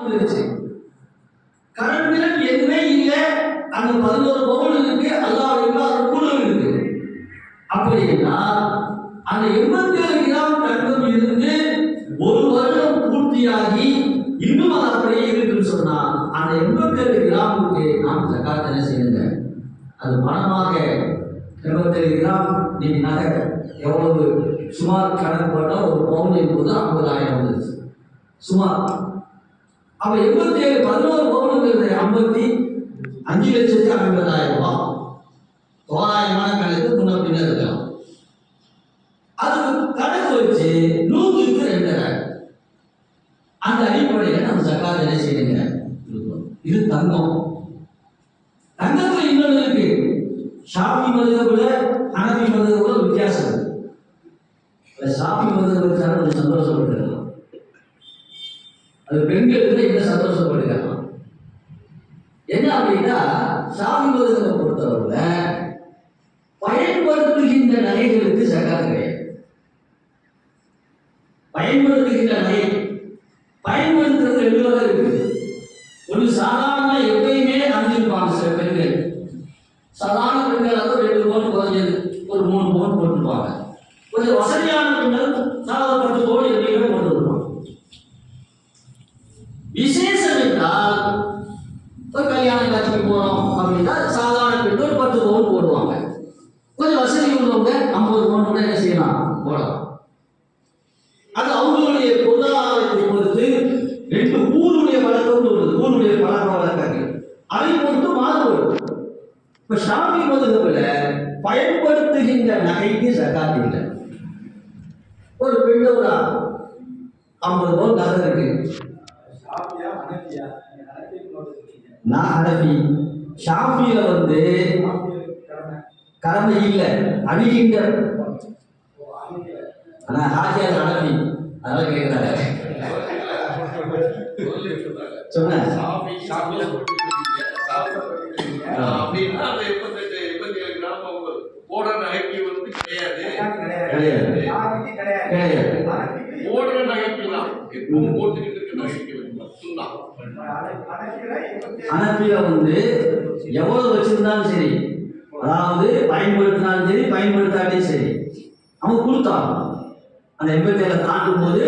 வந்துருச்சு கரண்டில் எதுவுமே இல்லை. அந்த பதினோரு பவுன் இருக்கு. அல்லாஹ் இருக்கு அது குழு இருக்கு. அப்படின்னா அந்த எண்பத்தி ஏழு கிராம் தங்கம் இருந்து ஒரு வருடம் பூர்த்தியாகி இன்னும் அது அப்படியே இருக்குன்னு சொன்னா அந்த எண்பத்தி ஏழு கிராமுக்கு நாம் ஜக்காத் என்ன செய்யுங்க? அது பணமாக எண்பத்தேழு கிராம் நீங்க நகை எவ்வளவு? சுமார் கணக்கு போட்டால் ஒரு பவுன் என்பது ஐம்பதாயிரம் வந்துருச்சு. சுமார். அப்ப எண்பத்தி ஏழு பதினோரு பவுனுங்கிறது ஐம்பத்தி அஞ்சு லட்சத்தி ஐம்பதாயிரம் ரூபாய். தோராயமான கணக்கு முன்ன பின்ன இருக்கலாம். அதுக்கு கணக்கு வச்சு நூற்றுக்கு ரெண்டாயிரம் அந்த அடிப்படையில் நம்ம சக்காத என்ன செய்யுங்க இது தங்கம். தங்கத்துல இன்னொன்று இருக்கு. ஷாப்பி மதுகப்புல அனபி மதுகப்புல வித்தியாசம் இருக்கு. அதுல வச்சாலும் மதுகப்பு கொஞ்சம் அது பெண்களுக்கு என்ன சந்தோஷப்படுகிறாங்க என்ன அப்படின்னா சாமி விரதத்தை பொறுத்தவரையில் பயன்படுத்துகின்ற நகைகளுக்கு சக்காத்து கிடையாது. பயன்படுத்துகின்ற நகை பயன்படுத்துறது ரெண்டு வகை இருக்குது. ஒரு சாதாரண எப்பயுமே அணிஞ்சிருப்பாங்க சில பெண்கள். சாதாரண பெண்கள் அது ரெண்டு பவுன் குறைஞ்சது ஒரு மூணு பவுன் போட்டுருப்பாங்க. கொஞ்சம் வசதியான பெண்கள் சாதாரண பத்து பவுன் எப்பயுமே போட்டுருப்பாங்க விசேஷம் என்றால் ஒரு கல்யாண காட்சிக்கு போனோம் அப்படின்னா சாதாரண பெற்றோர் ஒரு பத்து பவுன் போடுவாங்க. கொஞ்சம் வசதி உள்ளவங்க ஐம்பது பவுன் கூட என்ன செய்யலாம்? போடலாம். அது அவங்களுடைய பொருளாதாரத்தை பொறுத்து ரெண்டு ஊருடைய வழக்கம் உள்ளது ஊருடைய பழக்க வழக்கங்கள். அதை பொறுத்து மாறுபடும். இப்ப ஷாமி மதுகவில் பயன்படுத்துகின்ற நகைக்கு சக்காத்து இல்லை. ஒரு பெண்ணோட ஐம்பது பவுன் நகை இருக்கு ஷாஃபியா ஹனஃபியா நீங்க ஹனஃபி போட்டுருக்கீங்க நான் ஹனஃபி. ஷாஃபியில வந்து கடமை. இல்லை அணிகின்ற. ஆனா ஹாஜியார் ஹனஃபி. அதனால கேட்கிறாரு சொன்னேன். அப்படின்னா அந்த எண்பத்தெட்டு, எண்பத்தி ஏழு வந்து கிடையாது. கிடையாது. கிடையாது. தான். எப்பவும் போட்டுக்கிட்டு இருக்க வந்து வந்து எவ்வளவு வச்சிருந்தாலும் சரி அதாவது பயன்படுத்தினாலும் சரி பயன்படுத்தாட்டியும் சரி அவங்க கொடுத்தாங்க அந்த எண்பத்தி ஏழை தாண்டும் போது